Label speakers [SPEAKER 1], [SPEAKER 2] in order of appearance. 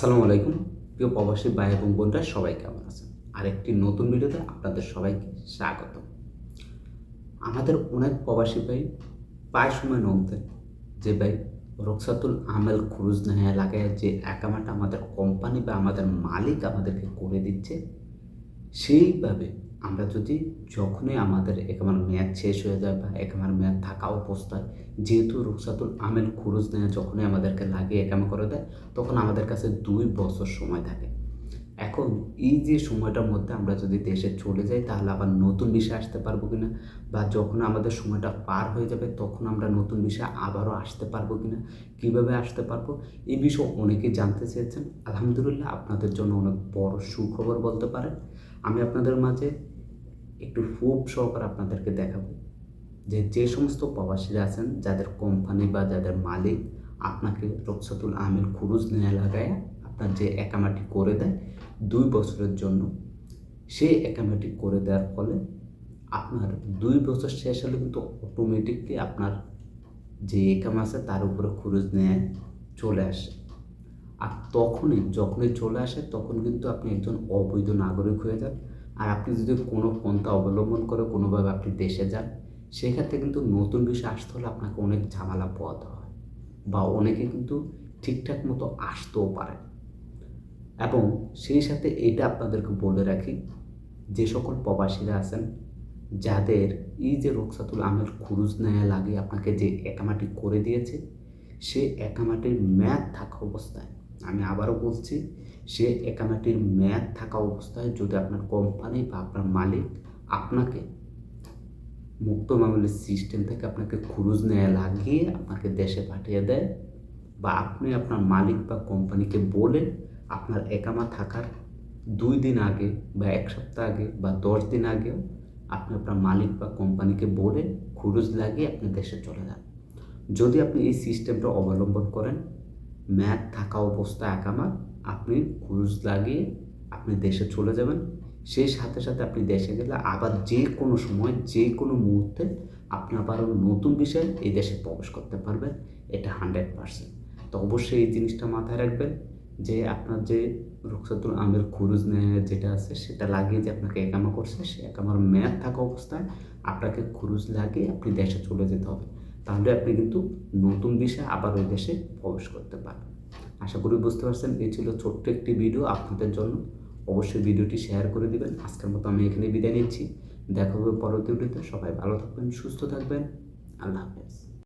[SPEAKER 1] আসসালামু আলাইকুম। প্রিয় প্রবাসী ভাই এবং বোনরা, সবাই কেমন আছেন? আরেকটি নতুন ভিডিওতে আপনাদের সবাইকে স্বাগত। আমাদের অনেক প্রবাসী ভাই প্রায় সময় নমতেন যে ভাই, রক্সাতুল আমেল খুরুজ নেহা এলাকায় যে একামাটা আমাদের কোম্পানি বা আমাদের মালিক আমাদেরকে করে দিচ্ছে, সেইভাবে আমরা যদি যখনই আমাদের একেবারে মেয়াদ শেষ হয়ে যায় বা একেবারে মেয়াদ থাকা অবস্থায়, যেহেতু রুকসাতুল আমেল খুরুজ নেওয়া যখনই আমাদেরকে লাগে একামা করে দেয়, তখন আমাদের কাছে দুই বছর সময় থাকে। এখন এই যে সময়টার মধ্যে আমরা যদি দেশে চলে যাই, তাহলে আবার নতুন বিষয় আসতে পারব কিনা? বা যখন আমাদের সময়টা পার হয়ে যাবে, তখন আমরা নতুন বিষয় আবারও আসতে পারব কিনা? কীভাবে আসতে পারব? এই বিষয়ে অনেকেই জানতে চেয়েছেন। আলহামদুলিল্লাহ, আপনাদের জন্য অনেক বড় সুখবর বলতে পারেন। আমি আপনাদের মাঝে একটু ফুপ সহকারে আপনাদেরকে দেখাবো যে যে সমস্ত প্রবাসীরা আছেন, যাদের কোম্পানি বা যাদের মালিক আপনাকে রক্সাতুল আমির খুরুজ নেয়া লাগায় আপনার যে একামাটি করে দেয় দুই বছরের জন্য, সেই একামাটি করে দেওয়ার ফলে আপনার দুই বছর শেষ হলে কিন্তু অটোমেটিকলি আপনার যে একাম আছে তার উপরে খুরুজ নেয় চলে আসে। আর তখনই, যখনই চলে আসে, তখন কিন্তু আপনি একজন অবৈধ নাগরিক হয়ে যান। আর আপনি যদি কোনো পন্থা অবলম্বন করে কোনোভাবে আপনি দেশে যান, সেক্ষেত্রে কিন্তু নতুন বিষয় আসতে হলে আপনাকে অনেক ঝামেলা পোয়াতে হয় বা অনেকে কিন্তু ঠিকঠাক মতো আসতেও পারে। এবং সেই সাথে এটা আপনাদেরকে বলে রাখি, যে সকল প্রবাসীরা আছেন, যাদের এই যে রোকসাতুল আমের খুরুজ নেয়া লাগে আপনাকে যে একামাটি করে দিয়েছে, সে একামাটির ম্যাদ থাকা অবস্থায় আমি আবারও বলছি, সে একামাটির মেয়াদ থাকা অবস্থায় যদি আপনার কোম্পানি বা আপনার মালিক আপনাকে মুক্ত মামলের সিস্টেম থেকে আপনাকে খুরুজ নেয়া লাগিয়ে আপনাকে দেশে পাঠিয়ে দেয় বা আপনি আপনার মালিক বা কোম্পানিকে বলে আপনার একামা থাকার দুই দিন আগে বা এক সপ্তাহ আগে বা দশ দিন আগেও আপনি আপনার মালিক বা কোম্পানিকে বলে খুরুজ লাগিয়ে আপনি দেশে চলে যান। যদি আপনি এই সিস্টেমটা অবলম্বন করেন ম্যাথ থাকা অবস্থায় একামা, আপনি ক্রুজ লাগিয়ে আপনি দেশে চলে যাবেন। সেই সাথে সাথে আপনি দেশে গেলে আবার যে কোনো সময়, যে কোনো মুহূর্তে আপনি আবার নতুন বিষয়ে এই দেশে প্রবেশ করতে পারবেন। এটা হান্ড্রেড পারসেন্ট। তো অবশ্যই এই জিনিসটা মাথায় রাখবেন যে আপনার যে রুকসাতুল আমের খুরুজ যেটা আছে, সেটা লাগিয়ে যে আপনাকে একামা করছে, সে একামার ম্যাথ থাকা অবস্থায় আপনাকে খুরুজ লাগিয়ে আপনি দেশে চলে যেতে হবে। তাহলে আপনি কিন্তু নতুন বিষয়ে আবার ওই দেশে প্রবেশ করতে পারবেন। আশা করি বুঝতে পারছেন, এই ছিল ছোট্ট একটি ভিডিও আপনাদের জন্য। অবশ্যই ভিডিওটি শেয়ার করে দিবেন। আজকের মতো আমি এখানে বিদায় নিচ্ছি। দেখা হবে পরবর্তী ভিডিওতে। সবাই ভালো থাকবেন, সুস্থ থাকবেন। আল্লাহ হাফেজ।